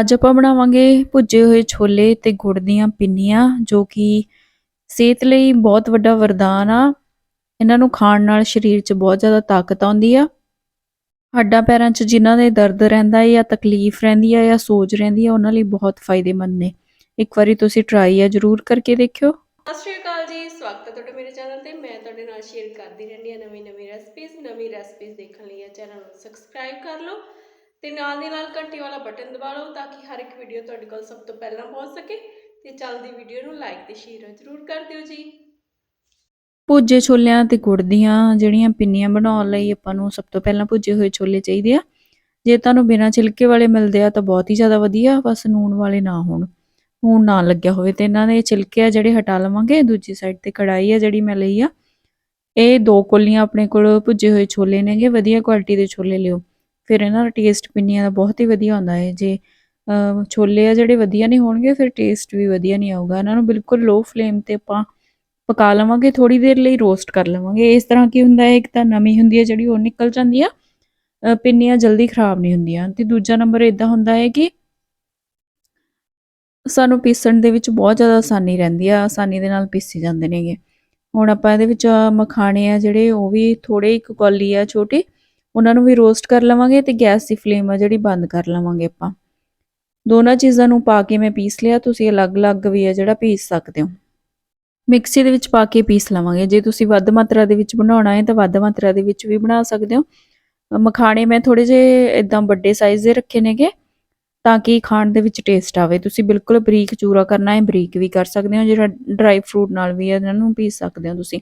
ਅੱਜ ਆਪਾਂ ਬਣਾਵਾਂਗੇ ਭੁੱਜੇ ਹੋਏ ਛੋਲੇ ਤੇ ਗੁੜ ਦੀਆਂ ਪਿੰਨੀਆਂ, ਜੋ ਕਿ ਸਿਹਤ ਲਈ ਬਹੁਤ ਵੱਡਾ ਵਰਦਾਨ ਆ। ਇਹਨਾਂ ਨੂੰ ਖਾਣ ਨਾਲ ਸਰੀਰ 'ਚ ਬਹੁਤ ਜ਼ਿਆਦਾ ਤਾਕਤ ਆਉਂਦੀ ਆ। ਹੱਡਾਂ ਪੈਰਾਂ 'ਚ ਜਿਨ੍ਹਾਂ ਦੇ ਦਰਦ ਰਹਿੰਦਾ ਹੈ ਜਾਂ ਤਕਲੀਫ ਰਹਿੰਦੀ ਆ ਜਾਂ ਸੋਜ ਰਹਿੰਦੀ ਆ, ਉਹਨਾਂ ਲਈ ਬਹੁਤ ਫਾਇਦੇਮੰਦ ਨੇ। ਇੱਕ ਵਾਰੀ ਤੁਸੀਂ ਟਰਾਈ ਆ ਜ਼ਰੂਰ ਕਰਕੇ ਦੇਖਿਓ। ਸਤਿ ਸ਼੍ਰੀ ਅਕਾਲ ਜੀ, ਸਵਾਗਤ ਹੈ ਤੁਹਾਡਾ ਮੇਰੇ ਚੈਨਲ ਤੇ। ਮੈਂ ਤੁਹਾਡੇ ਨਾਲ ਸ਼ੇਅਰ ਕਰਦੀ ਰਹਿੰਦੀ ਹਾਂ ਨਵੀਂ ਨਵੀਂ ਰੈਸਪੀਜ਼ ਨਵੀਂ ਰੈਸਪੀਜ਼ ਦੇਖਣ ਲਈ ਇਹ ਚੈਨਲ ਨੂੰ ਸਬਸਕ੍ਰਾਈਬ ਕਰ ਲਓ। ਤੇ ਨਾਲ ਦੀ ਨਾਲ ਘੰਟੀ ਵਾਲਾ ਬਟਨ ਦਬਾ ਲਓ ਤਾਂ ਕਿ ਹਰ ਇੱਕ ਵੀਡੀਓ ਤੁਹਾਡੇ ਕੋਲ ਸਭ ਤੋਂ ਪਹਿਲਾਂ ਪਹੁੰਚ ਸਕੇ ਤੇ ਚੱਲਦੀ ਵੀਡੀਓ ਨੂੰ ਲਾਈਕ ਤੇ ਸ਼ੇਅਰ ਜ਼ਰੂਰ ਕਰ ਦਿਓ ਜੀ। ਭੁੱਜੇ ਛੋਲਿਆਂ ਤੇ ਗੁੜ ਦੀਆਂ ਜਿਹੜੀਆਂ ਪਿੰਨੀਆਂ ਬਣਾਉਣ ਲਈ ਆਪਾਂ ਨੂੰ ਸਭ ਤੋਂ ਪਹਿਲਾਂ ਭੁੱਜੇ ਹੋਏ ਛੋਲੇ ਚਾਹੀਦੇ ਆ। ਜੇ ਤੁਹਾਨੂੰ ਬਿਨਾਂ ਛਿਲਕੇ ਵਾਲੇ ਮਿਲਦੇ ਆ ਤਾਂ ਬਹੁਤ ਹੀ ਜ਼ਿਆਦਾ ਵਧੀਆ, ਬਸ ਨੂਣ ਵਾਲੇ ਨਾ ਹੋਣ। ਨੂਣ ਨਾ ਲੱਗਿਆ ਹੋਵੇ ਤੇ ਇਹਨਾਂ ਦੇ ਛਿਲਕੇ ਆ ਜਿਹੜੇ ਹਟਾ ਲਵਾਂਗੇ, ਦੂਜੀ ਸਾਈਡ ਤੇ ਕੜਾਈ ਆ ਜਿਹੜੀ ਮੈਂ ਲਈ ਆ। ਇਹ ਦੋ ਕੋਲੀਆਂ ਆਪਣੇ ਕੋਲ ਭੁੱਜੇ ਹੋਏ ਛੋਲੇ ਨੇਗੇ, ਵਧੀਆ ਕੁਆਲਿਟੀ ਦੇ ਛੋਲੇ ਲਿਓ। ਫਿਰ ਇਹਨਾਂ ਦਾ ਟੇਸਟ ਪਿੰਨੀਆਂ ਦਾ ਬਹੁਤ ਹੀ ਵਧੀਆ ਹੁੰਦਾ ਹੈ। ਜੇ ਅਹ, ਛੋਲੇ ਆ ਜਿਹੜੇ ਵਧੀਆ ਨਹੀਂ ਹੋਣਗੇ ਫਿਰ ਟੇਸਟ ਵੀ ਵਧੀਆ ਨਹੀਂ ਆਊਗਾ। ਇਹਨਾਂ ਨੂੰ ਬਿਲਕੁਲ ਲੋ ਫਲੇਮ ਤੇ ਆਪਾਂ ਪਕਾ ਲਵਾਂਗੇ ਥੋੜੀ ਦੇਰ ਲਈ ਰੋਸਟ ਕਰ ਲਵਾਂਗੇ। ਇਸ ਤਰ੍ਹਾਂ ਕੀ ਹੁੰਦਾ ਹੈ ਇੱਕ ਤਾਂ ਨਮੀ ਹੁੰਦੀ ਹੈ ਜਿਹੜੀ ਉਹ ਨਿਕਲ ਜਾਂਦੀ ਆ ਪਿੰਨੀਆਂ ਜਲਦੀ ਖਰਾਬ ਨਹੀਂ ਹੁੰਦੀਆਂ। ਤੇ ਦੂਜਾ ਨੰਬਰ ਇਦਾਂ ਹੁੰਦਾ ਹੈ ਕਿ ਸਾਨੂੰ ਪੀਸਣ ਦੇ ਵਿੱਚ ਬਹੁਤ ਜ਼ਿਆਦਾ ਆਸਾਨੀ ਰਹਿੰਦੀ ਆ ਆਸਾਨੀ ਦੇ ਨਾਲ ਪੀਸੇ ਜਾਂਦੇ ਨੇਗੇ। ਹੁਣ ਆਪਾਂ ਇਹਦੇ ਵਿੱਚ ਮਖਾਣੇ ਆ ਜਿਹੜੇ ਉਹ ਵੀ ਥੋੜੇ ਇੱਕ ਕੌਲੀ ਆ ਛੋਟੀ। ਉਹਨਾਂ ਨੂੰ ਵੀ ਰੋਸਟ ਕਰ ਲਵਾਂਗੇ ਤੇ ਗੈਸ ਦੀ ਫਲੇਮ ਆ ਜਿਹੜੀ ਬੰਦ ਕਰ ਲਵਾਂਗੇ ਆਪਾਂ। ਦੋਨਾਂ ਚੀਜ਼ਾਂ ਨੂੰ ਪਾ ਕੇ ਮੈਂ ਪੀਸ ਲਿਆ, ਤੁਸੀਂ ਅਲੱਗ-ਅਲੱਗ ਵੀ ਆ ਜਿਹੜਾ ਪੀਸ ਸਕਦੇ ਹੋ। ਮਿਕਸੀ ਦੇ ਵਿੱਚ ਪਾ ਕੇ ਪੀਸ ਲਵਾਂਗੇ। ਜੇ ਤੁਸੀਂ ਵੱਧ ਮਾਤਰਾ ਦੇ ਵਿੱਚ ਬਣਾਉਣਾ ਹੈ ਤਾਂ ਵੱਧ ਮਾਤਰਾ ਦੇ ਵਿੱਚ ਵੀ ਬਣਾ ਸਕਦੇ ਹੋ। ਮਖਾਣੇ ਮੈਂ ਥੋੜੇ ਜਿਹੇ ਇਦਾਂ ਵੱਡੇ ਸਾਈਜ਼ ਦੇ ਰੱਖੇ ਨੇਗੇ ਤਾਂ ਕਿ ਖਾਣ ਦੇ ਵਿੱਚ ਟੇਸਟ ਆਵੇ। ਤੁਸੀਂ ਬਿਲਕੁਲ ਬਰੀਕ ਚੂਰਾ ਕਰਨਾ ਹੈ, ਬਰੀਕ ਵੀ ਕਰ ਸਕਦੇ ਹੋ। ਜਿਹੜਾ ਡਰਾਈ ਫਰੂਟ ਨਾਲ ਵੀ ਇਹਨਾਂ ਨੂੰ ਪੀਸ ਸਕਦੇ ਹੋ ਤੁਸੀਂ।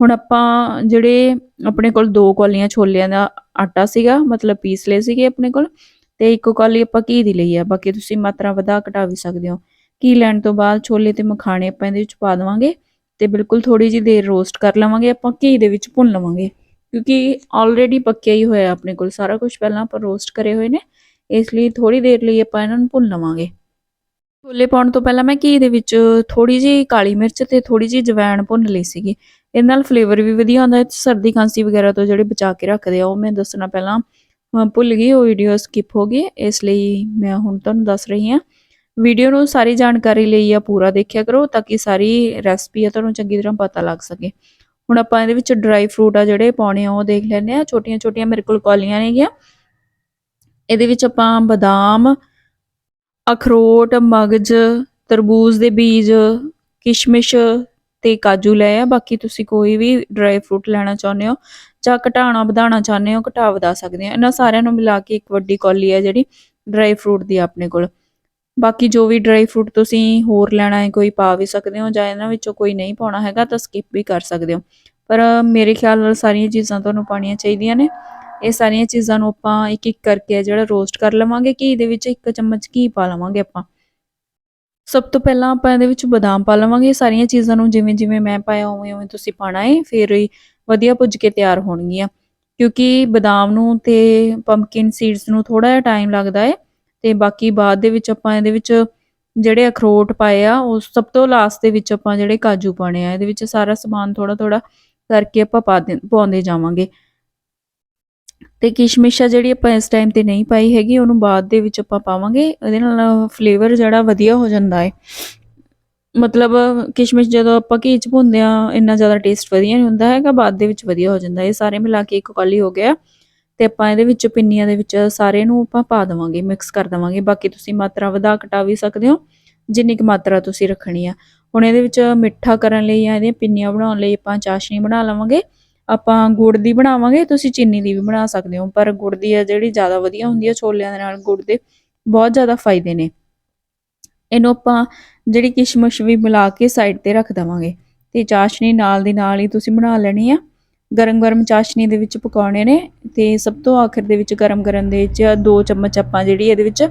ਹੁਣ ਆਪਾਂ ਜਿਹੜੇ ਆਪਣੇ ਕੋਲ ਦੋ ਕੌਲੀਆਂ ਛੋਲਿਆਂ ਦਾ ਆਟਾ ਸੀਗਾ, ਮਤਲਬ ਪੀਸ ਲਏ ਸੀਗੇ ਆਪਣੇ ਕੋਲ, ਤੇ ਇੱਕ ਕੌਲੀ ਆਪਾਂ ਘੀ ਦੀ ਲਈ ਆ, ਬਾਕੀ ਤੁਸੀਂ ਮਾਤਰਾ ਵਧਾ ਘਟਾ ਵੀ ਸਕਦੇ ਹੋ। ਘੀ ਲੈਣ ਤੋਂ ਬਾਅਦ ਛੋਲੇ ਤੇ ਮਖਾਣੇ ਆਪਾਂ ਇਹਦੇ ਵਿੱਚ ਪਾ ਦੇਵਾਂਗੇ ਤੇ ਬਿਲਕੁਲ ਥੋੜੀ ਜਿਹੀ ਦੇਰ ਰੋਸਟ ਕਰ ਲਵਾਂਗੇ, ਆਪਾਂ ਘੀ ਦੇ ਵਿੱਚ ਭੁੰਨ ਲਵਾਂਗੇ। ਕਿਉਂਕਿ ਆਲਰੇਡੀ ਪੱਕਿਆ ਹੀ ਹੋਇਆ ਆਪਣੇ ਕੋਲ ਸਾਰਾ ਕੁਝ ਪਹਿਲਾਂ ਆਪਾਂ ਰੋਸਟ ਕਰੇ ਹੋਏ ਨੇ, ਇਸ ਲਈ ਥੋੜੀ ਦੇਰ ਲਈ ਆਪਾਂ ਇਹਨਾਂ ਨੂੰ ਭੁੰਨ ਲਵਾਂਗੇ। ਛੋਲੇ ਪਾਉਣ ਤੋਂ ਪਹਿਲਾਂ ਮੈਂ ਘੀ ਦੇ ਵਿੱਚ ਥੋੜੀ ਜਿਹੀ ਕਾਲੀ ਮਿਰਚ ਤੇ ਥੋੜੀ ਜਿਹੀ ਜਵੈਣ ਭੁੰਨ ਲਈ ਸੀਗੀ। ਇਹਦੇ ਨਾਲ ਫਲੇਵਰ ਵੀ ਵਧੀਆ ਆਉਂਦਾ ਹੈ ਸਰਦੀ ਖਾਂਸੀ ਵਗੈਰਾ ਤੋਂ ਜਿਹੜੇ ਬਚਾ ਕੇ ਰੱਖਦੇ ਆ, ਉਹ ਮੈਂ ਦੱਸਣਾ ਪਹਿਲਾਂ ਭੁੱਲ ਗਈ, ਉਹ ਵੀਡੀਓ ਸਕਿਪ ਹੋ ਗਈ, ਇਸ ਲਈ ਮੈਂ ਹੁਣ ਤੁਹਾਨੂੰ ਦੱਸ ਰਹੀ ਹਾਂ। ਵੀਡੀਓ ਨੂੰ ਸਾਰੀ ਜਾਣਕਾਰੀ ਲਈ ਆ ਪੂਰਾ ਦੇਖਿਆ ਕਰੋ ਤਾਂ ਕਿ ਸਾਰੀ ਰੈਸਪੀ ਆ ਤੁਹਾਨੂੰ ਚੰਗੀ ਤਰ੍ਹਾਂ ਪਤਾ ਲੱਗ ਸਕੇ। ਹੁਣ ਆਪਾਂ ਇਹਦੇ ਵਿੱਚ ਡਰਾਈ ਫਰੂਟ ਆ ਜਿਹੜੇ ਪਾਉਣੇ ਆ, ਉਹ ਦੇਖ ਲੈਂਦੇ ਆ ਛੋਟੀਆਂ ਛੋਟੀਆਂ ਮੇਰੇ ਕੋਲ ਕੌਲੀਆਂ ਨੇਗੀਆਂ। ਇਹਦੇ ਵਿੱਚ ਆਪਾਂ ਬਦਾਮ ਅਖਰੋਟ, ਮਗਜ, ਤਰਬੂਜ ਦੇ ਬੀਜ, ਕਿਸ਼ਮਿਸ਼ ਤੇ ਕਾਜੂ ਲਏ ਆ। ਬਾਕੀ ਤੁਸੀਂ ਕੋਈ ਵੀ ਡਰਾਈ ਫਰੂਟ ਲੈਣਾ ਚਾਹੁੰਦੇ ਹੋ ਜਾਂ ਘਟਾਣਾ ਵਧਾਉਣਾ ਚਾਹੁੰਦੇ ਹੋ ਘਟਾ ਵਧਾ ਸਕਦੇ ਹੋ। ਇਹਨਾਂ ਸਾਰਿਆਂ ਨੂੰ ਮਿਲਾ ਕੇ ਇੱਕ ਵੱਡੀ ਕੌਲੀ ਹੈ ਜਿਹੜੀ ਡਰਾਈ ਫਰੂਟ ਦੀ ਆਪਣੇ ਕੋਲ। ਬਾਕੀ ਜੋ ਵੀ ਡਰਾਈ ਫਰੂਟ ਤੁਸੀਂ ਹੋਰ ਲੈਣਾ ਹੈ, ਕੋਈ ਪਾ ਵੀ ਸਕਦੇ ਹੋ ਜਾਂ ਇਹਨਾਂ ਵਿੱਚੋਂ ਕੋਈ ਨਹੀਂ ਪਾਉਣਾ ਹੈਗਾ ਤਾਂ ਸਕਿਪ ਵੀ ਕਰ ਸਕਦੇ ਹੋ। ਪਰ ਮੇਰੇ ਖਿਆਲ ਨਾਲ ਸਾਰੀਆਂ ਚੀਜ਼ਾਂ ਤੁਹਾਨੂੰ ਪਾਉਣੀਆਂ ਚਾਹੀਦੀਆਂ ਨੇ। ਇਹ ਸਾਰੀਆਂ ਚੀਜ਼ਾਂ ਨੂੰ ਆਪਾਂ ਇੱਕ ਇੱਕ ਕਰਕੇ ਜਿਹੜਾ ਰੋਸਟ ਕਰ ਲਵਾਂਗੇ, ਘੀ ਦੇ ਵਿੱਚ ਇੱਕ ਚਮਚ ਘੀ ਪਾ ਲਵਾਂਗੇ ਆਪਾਂ। ਸਭ ਤੋਂ ਪਹਿਲਾਂ ਆਪਾਂ ਇਹਦੇ ਵਿੱਚ ਬਦਾਮ ਪਾ ਲਵਾਂਗੇ। ਸਾਰੀਆਂ ਚੀਜ਼ਾਂ ਨੂੰ ਜਿਵੇਂ ਜਿਵੇਂ ਮੈਂ ਪਾਇਆ, ਉਵੇਂ ਉਵੇਂ ਤੁਸੀਂ ਪਾਣਾ ਹੈ ਫਿਰ ਵਧੀਆ ਭੁੱਜ ਕੇ ਤਿਆਰ ਹੋਣਗੀਆਂ। ਕਿਉਂਕਿ ਬਦਾਮ ਨੂੰ ਤੇ ਪੰਪਕਿਨ ਸੀਡਸ ਨੂੰ ਥੋੜਾ ਜਿਹਾ ਟਾਈਮ ਲੱਗਦਾ ਹੈ ਤੇ ਬਾਕੀ ਬਾਅਦ ਦੇ ਵਿੱਚ ਆਪਾਂ ਇਹਦੇ ਵਿੱਚ ਜਿਹੜੇ ਅਖਰੋਟ ਪਾਏ ਆ, ਉਹ ਸਭ ਤੋਂ ਲਾਸਟ ਦੇ ਵਿੱਚ ਆਪਾਂ ਜਿਹੜੇ ਕਾਜੂ ਪਾਣੇ ਆ, ਇਹਦੇ ਵਿੱਚ ਸਾਰਾ ਸਮਾਨ ਥੋੜਾ ਥੋੜਾ ਕਰਕੇ ਆਪਾਂ ਪਾ ਦੇ, ਪਾਉਂਦੇ ਜਾਵਾਂਗੇ। ਤੇ ਕਿਸ਼ਮਿਸ਼ ਆ ਜਿਹੜੀ ਆਪਾਂ ਇਸ ਟਾਈਮ ਤੇ ਨਹੀਂ ਪਾਈ ਹੈਗੀ, ਉਹਨੂੰ ਬਾਅਦ ਦੇ ਵਿੱਚ ਆਪਾਂ ਪਾਵਾਂਗੇ। ਇਹਦੇ ਨਾਲ ਫਲੇਵਰ ਜਿਹੜਾ ਵਧੀਆ ਹੋ ਜਾਂਦਾ ਹੈ ਮਤਲਬ ਕਿਸ਼ਮਿਸ਼ ਜਦੋਂ ਆਪਾਂ ਘੀ ਚ ਭੁੰਨਦੇ ਆ ਇੰਨਾ ਜ਼ਿਆਦਾ ਟੇਸਟ ਵਧੀਆ ਨਹੀਂ ਹੁੰਦਾ ਹੈਗਾ, ਬਾਅਦ ਦੇ ਵਿੱਚ ਵਧੀਆ ਹੋ ਜਾਂਦਾ। ਇਹ ਸਾਰੇ ਮਿਲਾ ਕੇ ਇੱਕ ਕੌਲੀ ਹੋ ਗਿਆ। ਤੇ ਆਪਾਂ ਇਹਦੇ ਵਿੱਚ ਪਿੰਨੀਆਂ ਦੇ ਵਿੱਚ ਸਾਰੇ ਨੂੰ ਆਪਾਂ ਪਾ ਦੇਵਾਂਗੇ ਮਿਕਸ ਕਰ ਦੇਵਾਂਗੇ। ਬਾਕੀ ਤੁਸੀਂ ਮਾਤਰਾ ਵਧਾ ਘਟਾ ਵੀ ਸਕਦੇ ਹੋ, ਜਿੰਨੀ ਕੁ ਮਾਤਰਾ ਤੁਸੀਂ ਰੱਖਣੀ ਆ। ਹੁਣ ਇਹਦੇ ਵਿੱਚ ਮਿੱਠਾ ਕਰਨ ਲਈ ਜਾਂ ਇਹਦੀਆਂ ਪਿੰਨੀਆਂ ਬਣਾਉਣ ਲਈ ਆਪਾਂ ਚਾਸ਼ਨੀ ਬਣਾ ਲਵਾਂਗੇ। ਆਪਾਂ ਗੁੜ ਦੀ ਬਣਾਵਾਂਗੇ, ਤੁਸੀਂ ਚੀਨੀ ਦੀ ਵੀ ਬਣਾ ਸਕਦੇ ਹੋ, ਪਰ ਗੁੜ ਦੀ ਆ ਜਿਹੜੀ ਜ਼ਿਆਦਾ ਵਧੀਆ ਹੁੰਦੀ ਹੈ ਛੋਲਿਆਂ ਦੇ ਨਾਲ ਗੁੜ ਦੇ, ਬਹੁਤ ਜ਼ਿਆਦਾ ਫਾਇਦੇ ਨੇ। ਇਹਨੂੰ ਆਪਾਂ ਜਿਹੜੀ ਕਿਸ਼ਮਿਸ਼ ਵੀ ਮਿਲਾ ਕੇ ਸਾਈਡ ਤੇ ਰੱਖ ਦੇਵਾਂਗੇ। ਤੇ ਚਾਸ਼ਨੀ ਨਾਲ ਦੀ ਨਾਲ ਹੀ ਤੁਸੀਂ ਬਣਾ ਲੈਣੀ ਆ। ਗਰਮ ਗਰਮ ਚਾਸ਼ਨੀ ਦੇ ਵਿੱਚ ਪਕਾਉਣੇ ਨੇ, ਤੇ ਸਭ ਤੋਂ ਆਖਿਰ ਦੇ ਵਿੱਚ ਗਰਮ ਕਰਨ ਦੇ ਵਿੱਚ ਦੋ ਚਮਚ ਆਪਾਂ ਜਿਹੜੀ ਇਹਦੇ ਵਿੱਚ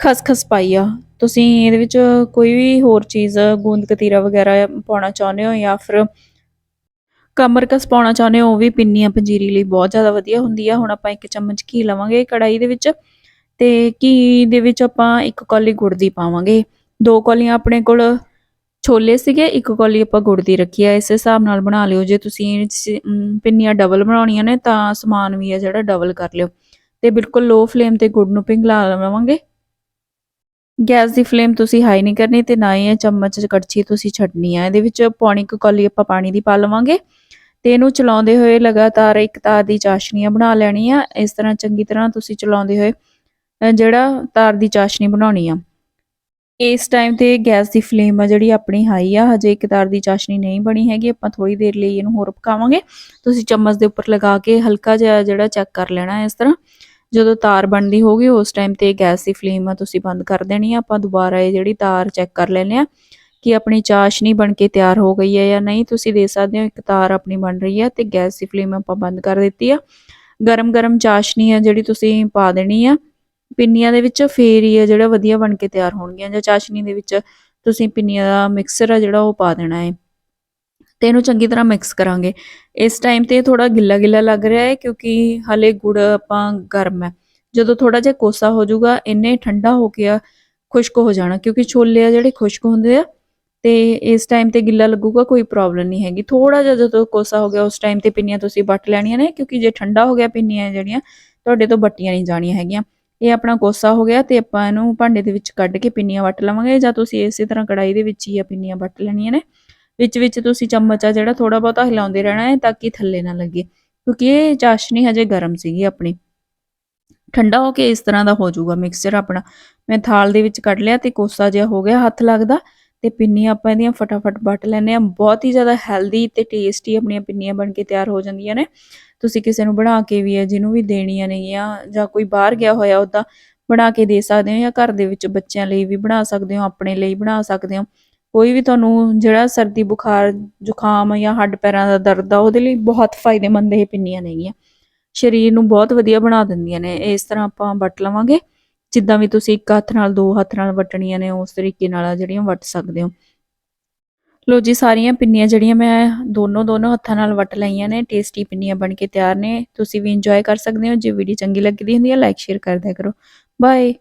ਖਸਖਸ ਪਾਈ ਆ। ਤੁਸੀਂ ਇਹਦੇ ਵਿੱਚ ਕੋਈ ਵੀ ਹੋਰ ਚੀਜ਼, ਗੂੰਦ ਕਤੀਰਾ ਵਗੈਰਾ ਪਾਉਣਾ ਚਾਹੁੰਦੇ ਹੋ ਜਾਂ ਫਿਰ ਕਮਰਕਸ ਪਾਉਣਾ ਚਾਹੁੰਦੇ ਹੋ, ਉਹ ਵੀ ਪਿੰਨੀਆਂ ਪੰਜੀਰੀ ਲਈ ਬਹੁਤ ਜ਼ਿਆਦਾ ਵਧੀਆ ਹੁੰਦੀ ਆ ਹੁਣ ਆਪਾਂ ਇੱਕ ਚਮਚ ਘੀ ਲਵਾਂਗੇ ਕੜਾਈ ਦੇ ਵਿੱਚ ਤੇ ਘੀ ਦੇ ਵਿੱਚ ਆਪਾਂ ਇੱਕ ਕੌਲੀ ਗੁੜ ਦੀ ਪਾਵਾਂਗੇ। ਦੋ ਕੌਲੀਆਂ ਆਪਣੇ ਕੋਲ ਛੋਲੇ ਸੀਗੇ, ਇੱਕ ਕੌਲੀ ਆਪਾਂ ਗੁੜ ਦੀ ਰੱਖੀ ਆ। ਇਸ ਹਿਸਾਬ ਨਾਲ ਬਣਾ ਲਿਓ, ਜੇ ਤੁਸੀਂ ਪਿੰਨੀਆਂ ਡਬਲ ਬਣਾਉਣੀਆਂ ਨੇ ਤਾਂ ਸਮਾਨ ਵੀ ਆ ਜਿਹੜਾ ਡਬਲ ਕਰ ਲਿਓ। ਤੇ ਬਿਲਕੁਲ ਲੋ ਫਲੇਮ ਤੇ ਗੁੜ ਨੂੰ ਪਿਘਲਾ ਲਵਾਂਗੇ। ਗੈਸ ਦੀ ਫਲੇਮ ਤੁਸੀਂ ਹਾਈ ਨਹੀਂ ਕਰਨੀ ਤੇ ਨਾ ਹੀ ਇਹ ਚਮਚ ਕੜਛੀ ਤੁਸੀਂ ਛੱਡਣੀ ਆ। ਇਹਦੇ ਵਿੱਚ ਪੌਣੀ ਕੁ ਕੌਲੀ ਆਪਾਂ ਪਾਣੀ ਦੀ ਪਾ ਲਵਾਂਗੇ। ਤੇ ਇਹਨੂੰ ਚਲਾਉਂਦੇ ਹੋਏ ਲਗਾਤਾਰ ਇੱਕ ਤਾਰ ਦੀ ਚਾਸ਼ਨੀਆਂ ਬਣਾ ਲੈਣੀ ਆ ਇਸ ਤਰ੍ਹਾਂ ਚੰਗੀ ਤਰ੍ਹਾਂ ਤੁਸੀਂ ਚਲਾਉਂਦੇ ਹੋਏ ਜਿਹੜਾ ਤਾਰ ਦੀ ਚਾਸ਼ਨੀ ਬਣਾਉਣੀ ਆ। ਇਸ ਟਾਈਮ ਤੇ ਗੈਸ ਦੀ ਫਲੇਮ ਆ ਜਿਹੜੀ ਆਪਣੀ ਹਾਈ ਆ, ਹਜੇ ਇੱਕ ਤਾਰ ਦੀ ਚਾਸ਼ਨੀ ਨਹੀਂ ਬਣੀ ਹੈਗੀ। ਆਪਾਂ ਥੋੜੀ ਦੇਰ ਲਈ ਇਹਨੂੰ ਹੋਰ ਪਕਾਵਾਂਗੇ। ਤੁਸੀਂ ਚਮਚ ਦੇ ਉੱਪਰ ਲਗਾ ਕੇ ਹਲਕਾ ਜਿਹਾ ਜਿਹੜਾ ਚੈੱਕ ਕਰ ਲੈਣਾ ਇਸ ਤਰ੍ਹਾਂ। ਜਦੋਂ ਤਾਰ ਬਣਦੀ ਹੋਗੀ ਉਸ ਟਾਈਮ ਤੇ ਗੈਸ ਦੀ ਫਲੇਮ ਆ ਤੁਸੀਂ ਬੰਦ ਕਰ ਦੇਣੀ ਆ। ਆਪਾਂ ਦੁਬਾਰਾ ਇਹ ਜਿਹੜੀ ਤਾਰ ਚੈੱਕ ਕਰ ਲੈਨੇ ਆ। ਕਿ ਆਪਣੀ ਚਾਸ਼ਨੀ ਬਣ ਕੇ ਤਿਆਰ ਹੋ ਗਈ ਹੈ ਜਾਂ ਨਹੀਂ, ਤੁਸੀਂ ਦੇ ਸਕਦੇ ਹੋ, ਇੱਕ ਤਾਰ ਆਪਣੀ ਬਣ ਰਹੀ ਹੈ ਤੇ ਗੈਸ ਦੀ ਫਲੇਮ ਆਪਾਂ ਬੰਦ ਕਰ ਦਿੱਤੀ ਆ। ਗਰਮ ਗਰਮ ਚਾਸ਼ਨੀ ਆ ਜਿਹੜੀ ਤੁਸੀਂ ਪਾ ਦੇਣੀ ਆ। ਪਿੰਨੀਆਂ ਦੇ ਵਿੱਚ ਫੇਰ ਹੀ ਆ ਜਿਹੜਾ ਵਧੀਆ ਬਣ ਕੇ ਤਿਆਰ ਹੋਣਗੀਆਂ ਜਾਂ ਚਾਸ਼ਨੀ ਦੇ ਵਿੱਚ ਤੁਸੀਂ ਪਿੰਨੀਆਂ ਦਾ ਮਿਕਸਰ ਆ ਜਿਹੜਾ ਉਹ ਪਾ ਦੇਣਾ ਹੈ। ਤੇ ਇਹਨੂੰ ਚੰਗੀ ਤਰ੍ਹਾਂ ਮਿਕਸ ਕਰਾਂਗੇ। ਇਸ ਟਾਈਮ ਤੇ ਥੋੜਾ ਗਿੱਲਾ ਗਿੱਲਾ ਲੱਗ ਰਿਹਾ ਹੈ ਕਿਉਂਕਿ ਹਲੇ ਗੁੜ ਆਪਾਂ ਗਰਮ ਹੈ। ਜਦੋਂ ਥੋੜਾ ਜਿਹਾ ਕੋਸਾ ਹੋ ਜਾਊਗਾ, ਇੰਨੇ ਠੰਡਾ ਹੋ ਕੇ ਆ, ਖੁਸ਼ਕ ਹੋ ਜਾਣਾ ਕਿਉਂਕਿ ਛੋਲੇ ਆ ਜਿਹੜੇ ਖੁਸ਼ਕ ਹੁੰਦੇ ਆ ਤੇ ਇਸ ਟਾਈਮ ਤੇ ਗਿੱਲਾ ਲੱਗੂਗਾ, ਕੋਈ ਪ੍ਰੋਬਲਮ ਨਹੀਂ ਹੈਗੀ। ਥੋੜਾ ਜਿਹਾ ਜਦੋਂ ਕੋਸਾ ਹੋ ਗਿਆ, ਉਸ ਟਾਈਮ ਤੇ ਪਿੰਨੀਆਂ ਤੁਸੀਂ ਵੱਟ ਲੈਣੀਆਂ ਨੇ, ਕਿਉਂਕਿ ਜੇ ਠੰਡਾ ਹੋ ਗਿਆ ਪਿੰਨੀਆਂ ਜਿਹੜੀਆਂ, ਤੁਹਾਡੇ ਤੋਂ ਵੱਟੀਆਂ ਨਹੀਂ ਜਾਣੀਆਂ ਹੈਗੀਆਂ। ਇਹ ਆਪਣਾ ਕੋਸਾ ਹੋ ਗਿਆ ਤੇ ਆਪਾਂ ਇਹਨੂੰ ਭਾਂਡੇ ਦੇ ਵਿੱਚ ਕੱਢ ਕੇ ਪਿੰਨੀਆਂ ਵੱਟ ਲਵਾਂਗੇ, ਜਾਂ ਤੁਸੀਂ ਇਸੇ ਤਰ੍ਹਾਂ ਕੜਾਈ ਦੇ ਵਿੱਚ ਹੀ ਆ ਪਿੰਨੀਆਂ ਵੱਟ ਲੈਣੀਆਂ ਨੇ। ਵਿੱਚ ਵਿੱਚ ਤੁਸੀਂ ਚਮਚ ਆ ਜਿਹੜਾ ਥੋੜਾ ਬਹੁਤਾ ਹਿਲਾਉਂਦੇ ਰਹਿਣਾ ਹੈ, ਤਾਂ ਕਿ ਥੱਲੇ ਨਾ ਲੱਗੇ, ਕਿਉਂਕਿ ਇਹ ਚਾਸ਼ਨੀ ਹਜੇ ਗਰਮ ਸੀਗੀ ਆਪਣੀ। ਠੰਡਾ ਹੋ ਕੇ ਇਸ ਤਰ੍ਹਾਂ ਦਾ ਹੋ ਜਾਊਗਾ ਮਿਕਸਚਰ ਆਪਣਾ। ਮੈਂ ਥਾਲ ਦੇ ਵਿੱਚ ਕੱਢ ਲਿਆ ਤੇ ਕੋਸਾ ਜਿਹਾ ਹੋ ਗਿਆ, ਹੱਥ ਲੱਗਦਾ। ਤੇ ਪਿੰਨੀਆਂ ਆਪਾਂ ਇਹਦੀਆਂ ਫਟਾਫਟ ਵੱਟ ਲੈਨੇ ਆ ਬਹੁਤ ਹੀ ਜ਼ਿਆਦਾ ਹੈਲਦੀ ਤੇ ਟੇਸਟੀ ਆਪਣੀਆਂ ਪਿੰਨੀਆਂ ਬਣ ਕੇ ਤਿਆਰ ਹੋ ਜਾਂਦੀਆਂ ਨੇ। ਤੁਸੀਂ ਕਿਸੇ ਨੂੰ ਬਣਾ ਕੇ ਵੀ ਹੈ, ਜਿਹਨੂੰ ਵੀ ਦੇਣੀਆਂ ਨੇਗੀਆਂ ਜਾਂ ਕੋਈ ਬਾਹਰ ਗਿਆ ਹੋਇਆ ਉਹਦਾ ਬਣਾ ਕੇ ਦੇ ਸਕਦੇ ਹੋ ਜਾਂ ਘਰ ਦੇ ਵਿੱਚ ਬੱਚਿਆਂ ਲਈ ਵੀ ਬਣਾ ਸਕਦੇ ਹੋ, ਆਪਣੇ ਲਈ ਬਣਾ ਸਕਦੇ ਹੋ। ਕੋਈ ਵੀ ਤੁਹਾਨੂੰ ਜਿਹੜਾ ਸਰਦੀ ਬੁਖਾਰ, ਜ਼ੁਕਾਮ ਜਾਂ ਹੱਡ ਪੈਰਾਂ ਦਾ ਦਰਦ ਆ, ਉਹਦੇ ਲਈ ਬਹੁਤ ਫਾਇਦੇਮੰਦ ਇਹ ਪਿੰਨੀਆਂ ਨੇਗੀਆਂ ਸਰੀਰ ਨੂੰ ਬਹੁਤ ਵਧੀਆ ਬਣਾ ਦਿੰਦੀਆਂ ਨੇ। ਇਸ ਤਰ੍ਹਾਂ ਆਪਾਂ ਵੱਟ ਲਵਾਂਗੇ। ਜਿੱਦਾਂ ਵੀ ਤੁਸੀਂ ਇੱਕ ਹੱਥ ਨਾਲ, ਦੋ ਹੱਥ ਨਾਲ ਵੱਟਣੀਆਂ ਨੇ, ਉਸ ਤਰੀਕੇ ਨਾਲ ਜਿਹੜੀਆਂ ਵੱਟ ਸਕਦੇ ਹੋ। ਲੋ ਜੀ, ਸਾਰੀਆਂ ਪਿੰਨੀਆਂ ਜਿਹੜੀਆਂ ਮੈਂ ਦੋਨੋਂ ਦੋਨੋਂ ਹੱਥਾਂ ਨਾਲ ਵੱਟ ਲਈਆਂ ਨੇ, ਟੇਸਟੀ ਪਿੰਨੀਆਂ ਬਣ ਕੇ ਤਿਆਰ ਨੇ। ਤੁਸੀਂ ਵੀ ਇੰਜੋਏ ਕਰ ਸਕਦੇ ਹੋ। ਜੇ ਵੀਡੀਓ ਚੰਗੀ ਲੱਗਦੀ ਹੁੰਦੀ ਹੈ ਲਾਈਕ ਸ਼ੇਅਰ ਕਰਦਿਆ ਕਰੋ। ਬਾਏ